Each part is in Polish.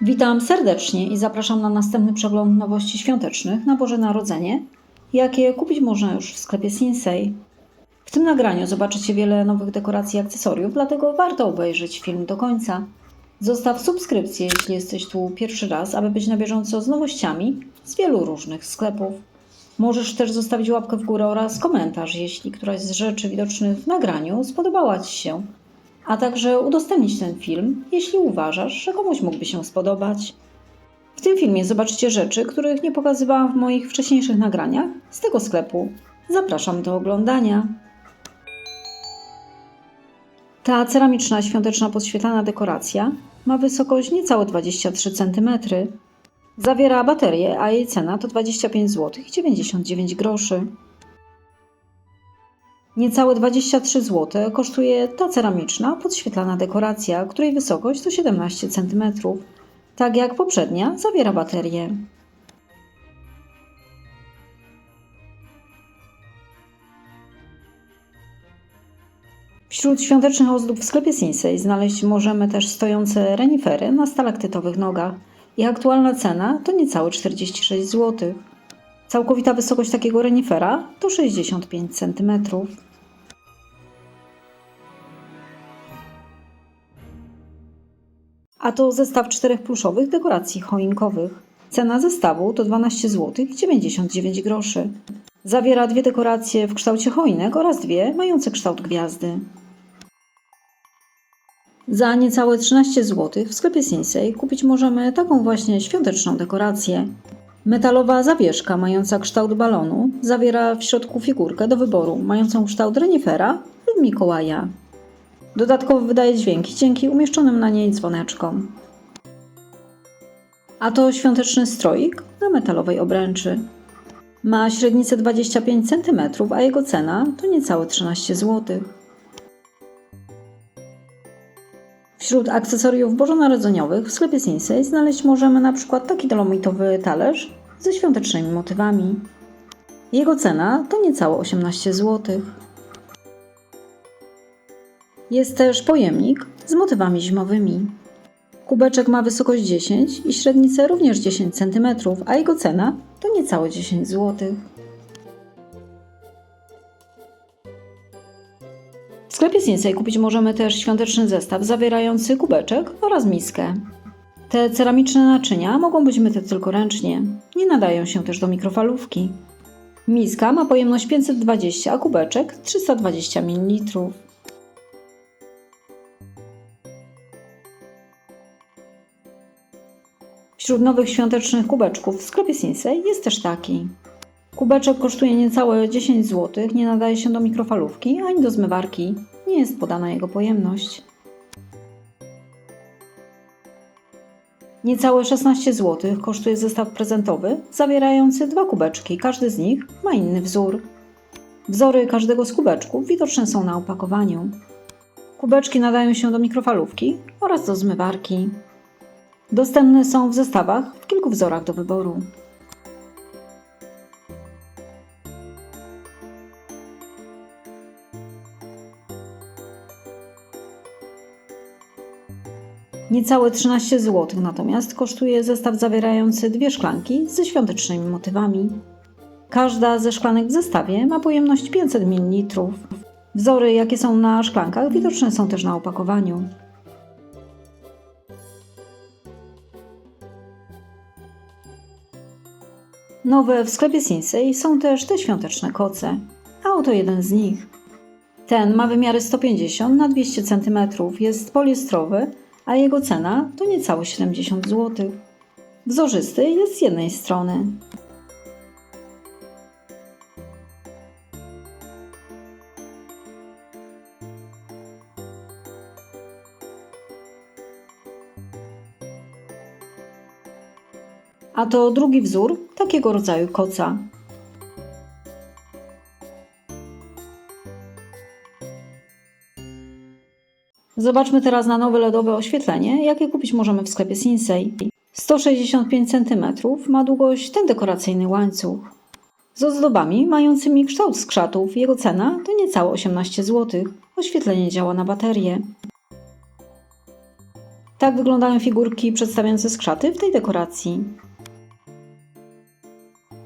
Witam serdecznie i zapraszam na następny przegląd nowości świątecznych na Boże Narodzenie, jakie kupić można już w sklepie Sinsei. W tym nagraniu zobaczycie wiele nowych dekoracji i akcesoriów, dlatego warto obejrzeć film do końca. Zostaw subskrypcję, jeśli jesteś tu pierwszy raz, aby być na bieżąco z nowościami z wielu różnych sklepów. Możesz też zostawić łapkę w górę oraz komentarz, jeśli któraś z rzeczy widocznych w nagraniu spodobała Ci się, a także udostępnić ten film, jeśli uważasz, że komuś mógłby się spodobać. W tym filmie zobaczycie rzeczy, których nie pokazywałam w moich wcześniejszych nagraniach z tego sklepu. Zapraszam do oglądania. Ta ceramiczna świąteczna podświetlana dekoracja ma wysokość niecałe 23 cm. Zawiera baterię, a jej cena to 25 zł i 99 groszy. Niecałe 23 zł kosztuje ta ceramiczna podświetlana dekoracja, której wysokość to 17 cm. Tak jak poprzednia, zawiera baterię. Wśród świątecznych ozdób w sklepie Sinsei znaleźć możemy też stojące renifery na stalaktytowych nogach. Ich aktualna cena to niecałe 46 zł. Całkowita wysokość takiego renifera to 65 cm. A to zestaw czterech pluszowych dekoracji choinkowych. Cena zestawu to 12 zł i 99 groszy. Zawiera dwie dekoracje w kształcie choinek oraz dwie mające kształt gwiazdy. Za niecałe 13 zł w sklepie Sinsei kupić możemy taką właśnie świąteczną dekorację. Metalowa zawieszka mająca kształt balonu zawiera w środku figurkę do wyboru mającą kształt renifera lub Mikołaja. Dodatkowo wydaje dźwięki dzięki umieszczonym na niej dzwoneczkom. A to świąteczny stroik na metalowej obręczy. Ma średnicę 25 cm, a jego cena to niecałe 13 zł. Wśród akcesoriów bożonarodzeniowych w sklepie Sinsei znaleźć możemy na przykład taki dolomitowy talerz ze świątecznymi motywami. Jego cena to niecałe 18 zł. Jest też pojemnik z motywami zimowymi. Kubeczek ma wysokość 10 i średnicę również 10 cm, a jego cena to niecałe 10 zł. W sklepie Sinsei kupić możemy też świąteczny zestaw zawierający kubeczek oraz miskę. Te ceramiczne naczynia mogą być myte tylko ręcznie. Nie nadają się też do mikrofalówki. Miska ma pojemność 520, a kubeczek 320 ml. Wśród nowych świątecznych kubeczków w sklepie Sinsei jest też taki. Kubeczek kosztuje niecałe 10 zł, nie nadaje się do mikrofalówki ani do zmywarki. Nie jest podana jego pojemność. Niecałe 16 zł kosztuje zestaw prezentowy zawierający dwa kubeczki. Każdy z nich ma inny wzór. Wzory każdego z kubeczków widoczne są na opakowaniu. Kubeczki nadają się do mikrofalówki oraz do zmywarki. Dostępne są w zestawach w kilku wzorach do wyboru. Niecałe 13 zł natomiast kosztuje zestaw zawierający dwie szklanki ze świątecznymi motywami. Każda ze szklanek w zestawie ma pojemność 500 ml. Wzory, jakie są na szklankach, widoczne są też na opakowaniu. Nowe w sklepie Sinsei są też te świąteczne koce, a oto jeden z nich. Ten ma wymiary 150 na 200 cm, jest poliestrowy, a jego cena to niecałe 70 zł. Wzorzysty jest z jednej strony. A to drugi wzór takiego rodzaju koca. Zobaczmy teraz na nowe LEDowe oświetlenie, jakie kupić możemy w sklepie Sinsei. 165 cm ma długość ten dekoracyjny łańcuch. Z ozdobami mającymi kształt skrzatów, jego cena to niecałe 18 zł. Oświetlenie działa na baterię. Tak wyglądają figurki przedstawiające skrzaty w tej dekoracji.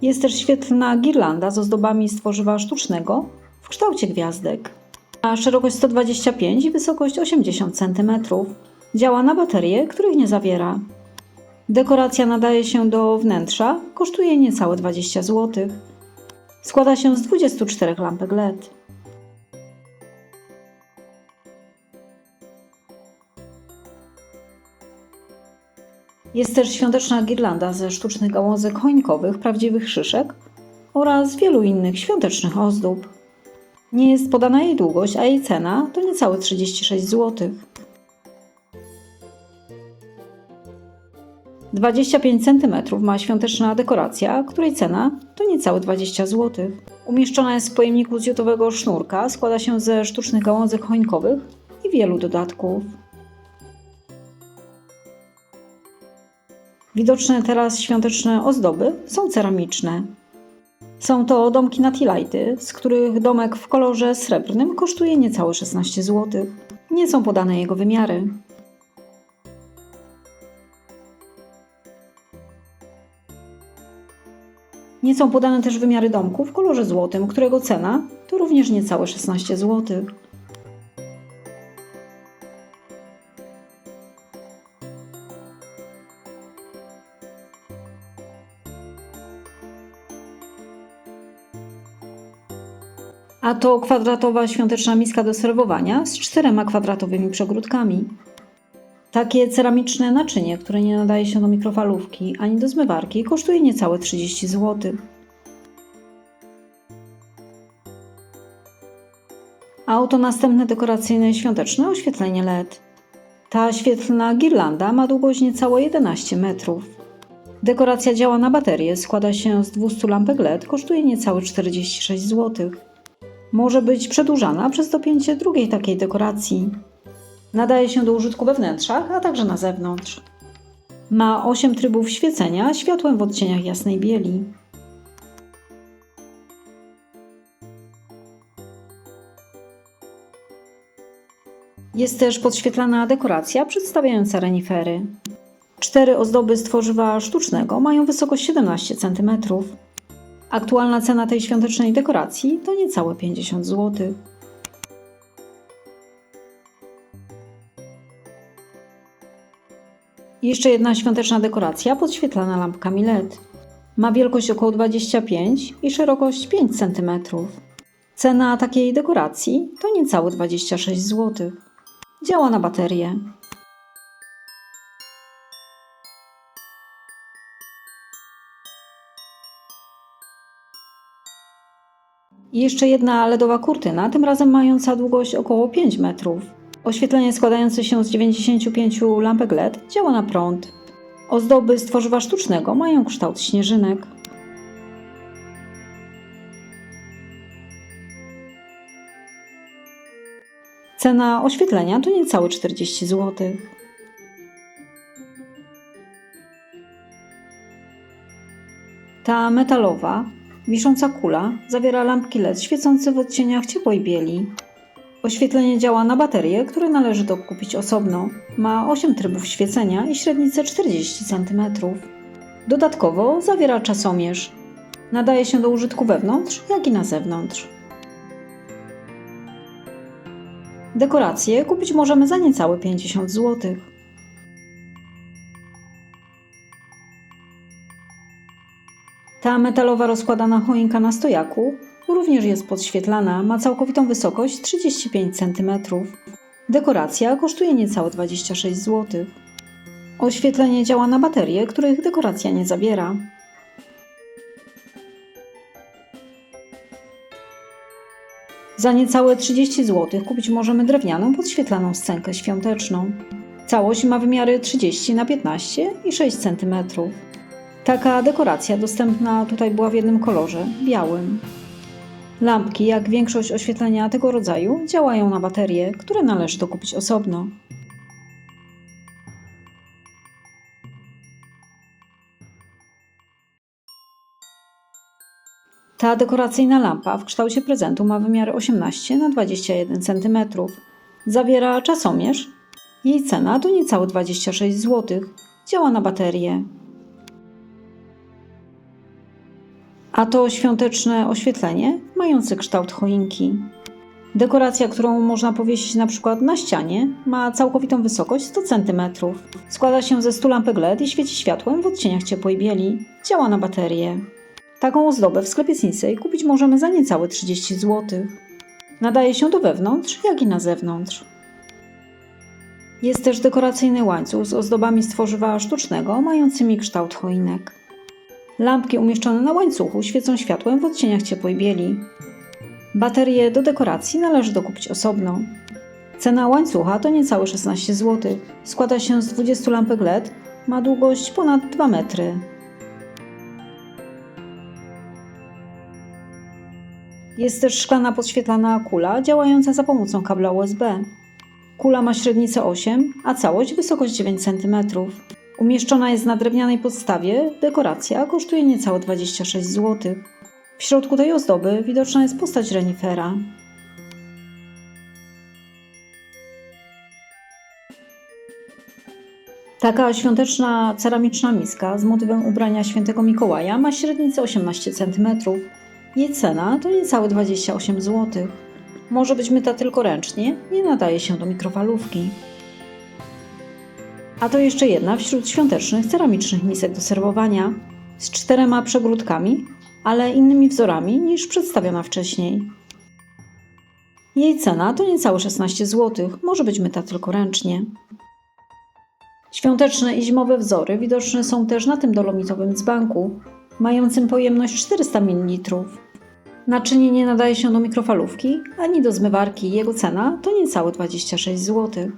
Jest też świetlna girlanda z ozdobami z tworzywa sztucznego w kształcie gwiazdek. Ma szerokość 125 i wysokość 80 cm. Działa na baterie, których nie zawiera. Dekoracja nadaje się do wnętrza, kosztuje niecałe 20 zł. Składa się z 24 lampek LED. Jest też świąteczna girlanda ze sztucznych gałązek choinkowych, prawdziwych szyszek oraz wielu innych świątecznych ozdób. Nie jest podana jej długość, a jej cena to niecałe 36 zł. 25 cm ma świąteczna dekoracja, której cena to niecałe 20 zł. Umieszczona jest w pojemniku z jutowego sznurka, składa się ze sztucznych gałązek choinkowych i wielu dodatków. Widoczne teraz świąteczne ozdoby są ceramiczne. Są to domki na tilajty, z których domek w kolorze srebrnym kosztuje niecałe 16 zł. Nie są podane jego wymiary. Nie są podane też wymiary domku w kolorze złotym, którego cena to również niecałe 16 zł. A to kwadratowa świąteczna miska do serwowania z czterema kwadratowymi przegródkami. Takie ceramiczne naczynie, które nie nadaje się do mikrofalówki ani do zmywarki, kosztuje niecałe 30 zł. A oto następne dekoracyjne świąteczne oświetlenie LED. Ta świetlna girlanda ma długość niecałe 11 metrów. Dekoracja działa na baterię, składa się z 200 lampek LED, kosztuje niecałe 46 zł. Może być przedłużana przez dopięcie drugiej takiej dekoracji. Nadaje się do użytku we wnętrzach, a także na zewnątrz. Ma 8 trybów świecenia światłem w odcieniach jasnej bieli. Jest też podświetlana dekoracja przedstawiająca renifery. Cztery ozdoby z tworzywa sztucznego mają wysokość 17 cm. Aktualna cena tej świątecznej dekoracji to niecałe 50 zł. Jeszcze jedna świąteczna dekoracja podświetlana lampkami LED. Ma wielkość około 25 i szerokość 5 cm. Cena takiej dekoracji to niecałe 26 zł. Działa na baterię. Jeszcze jedna LEDowa kurtyna, tym razem mająca długość około 5 metrów. Oświetlenie składające się z 95 lampek LED działa na prąd. Ozdoby z tworzywa sztucznego mają kształt śnieżynek. Cena oświetlenia to niecałe 40 zł. Ta metalowa, wisząca kula zawiera lampki LED świecące w odcieniach ciepłej bieli. Oświetlenie działa na baterię, które należy dokupić osobno. Ma 8 trybów świecenia i średnicę 40 cm. Dodatkowo zawiera czasomierz. Nadaje się do użytku wewnątrz, jak i na zewnątrz. Dekoracje kupić możemy za niecałe 50 zł. Ta metalowa rozkładana choinka na stojaku również jest podświetlana, ma całkowitą wysokość 35 cm. Dekoracja kosztuje niecałe 26 zł. Oświetlenie działa na baterie, których dekoracja nie zawiera. Za niecałe 30 zł kupić możemy drewnianą podświetlaną scenkę świąteczną. Całość ma wymiary 30 na 15 i 6 cm. Taka dekoracja dostępna tutaj była w jednym kolorze białym. Lampki, jak większość oświetlenia tego rodzaju, działają na baterie, które należy dokupić osobno. Ta dekoracyjna lampa w kształcie prezentu ma wymiary 18 na 21 cm. Zawiera czasomierz Jej cena to niecałe 26 zł. Działa na baterię. A to świąteczne oświetlenie mające kształt choinki. Dekoracja, którą można powiesić na przykład na ścianie, ma całkowitą wysokość 100 cm. Składa się ze 100 lampek LED i świeci światłem w odcieniach ciepłej bieli. Działa na baterię. Taką ozdobę w sklepie Sinsei kupić możemy za niecałe 30 zł. Nadaje się do wewnątrz, jak i na zewnątrz. Jest też dekoracyjny łańcuch z ozdobami z tworzywa sztucznego, mającymi kształt choinek. Lampki umieszczone na łańcuchu świecą światłem w odcieniach ciepłej bieli. Baterie do dekoracji należy dokupić osobno. Cena łańcucha to niecałe 16 zł. Składa się z 20 lampek LED, ma długość ponad 2 metry. Jest też szklana podświetlana kula działająca za pomocą kabla USB. Kula ma średnicę 8, a całość wysokość 9 cm. Umieszczona jest na drewnianej podstawie, dekoracja kosztuje niecałe 26 zł. W środku tej ozdoby widoczna jest postać renifera. Taka świąteczna ceramiczna miska z motywem ubrania świętego Mikołaja ma średnicę 18 cm. Jej cena to niecałe 28 zł. Może być myta tylko ręcznie, nie nadaje się do mikrofalówki. A to jeszcze jedna wśród świątecznych ceramicznych misek do serwowania z czterema przegródkami, ale innymi wzorami niż przedstawiona wcześniej. Jej cena to niecałe 16 zł, może być myta tylko ręcznie. Świąteczne i zimowe wzory widoczne są też na tym dolomitowym dzbanku, mającym pojemność 400 ml. Naczynie nie nadaje się do mikrofalówki ani do zmywarki. Jego cena to niecałe 26 zł.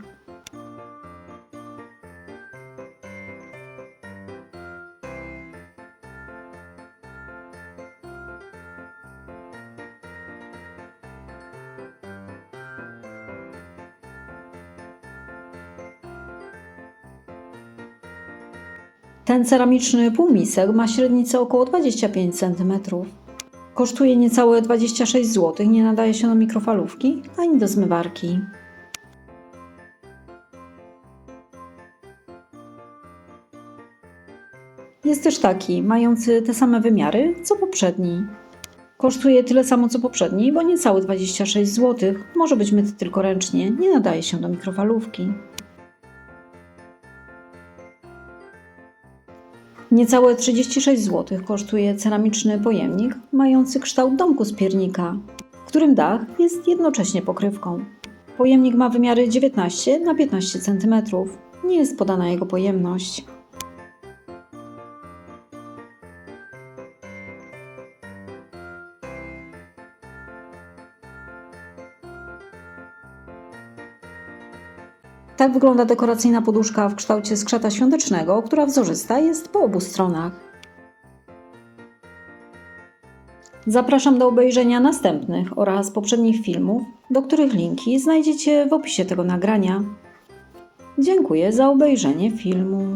Ten ceramiczny półmisek ma średnicę około 25 cm. Kosztuje niecałe 26 zł, nie nadaje się do mikrofalówki ani do zmywarki. Jest też taki, mający te same wymiary co poprzedni. Kosztuje tyle samo co poprzedni, bo niecałe 26 zł. Może być myty tylko ręcznie, nie nadaje się do mikrofalówki. Niecałe 36 zł kosztuje ceramiczny pojemnik mający kształt domku z piernika, w którym dach jest jednocześnie pokrywką. Pojemnik ma wymiary 19 na 15 cm. Nie jest podana jego pojemność. Tak wygląda dekoracyjna poduszka w kształcie skrzata świątecznego, która wzorzysta jest po obu stronach. Zapraszam do obejrzenia następnych oraz poprzednich filmów, do których linki znajdziecie w opisie tego nagrania. Dziękuję za obejrzenie filmu.